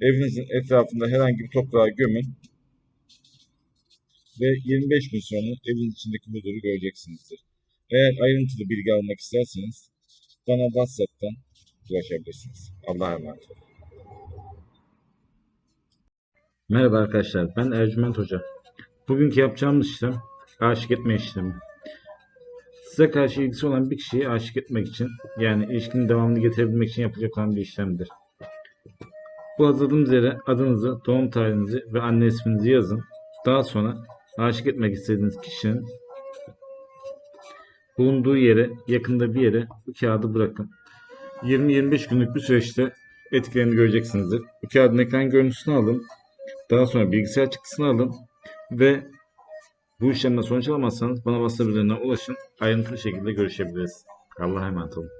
Evinizin etrafında herhangi bir toprağa gömün ve 25 gün sonra evin içindeki huzuru göreceksinizdir. Eğer ayrıntılı bilgi almak isterseniz bana WhatsApp'tan ulaşabilirsiniz. Allah'a emanet olun. Merhaba arkadaşlar, ben Ercüment Hoca. Bugünkü yapacağımız işlem aşık etme işlemi. Size karşı ilgisi olan bir kişiyi aşık etmek için, yani ilişkinin devamını getirebilmek için yapılacak olan bir işlemdir. Bu hazırladığımız yere adınızı, doğum tarihinizi ve anne isminizi yazın. Daha sonra aşık etmek istediğiniz kişinin bulunduğu yere, yakında bir yere bu kağıdı bırakın. 20-25 günlük bir süreçte etkilerini göreceksinizdir. Bu kağıdın ekran görüntüsünü alın. Daha sonra bilgisayar çıktısını alın ve bu işlemden sonuç alamazsanız bana WhatsApp üzerinden ulaşın. Ayrıntılı şekilde görüşebiliriz. Allah'a emanet olun.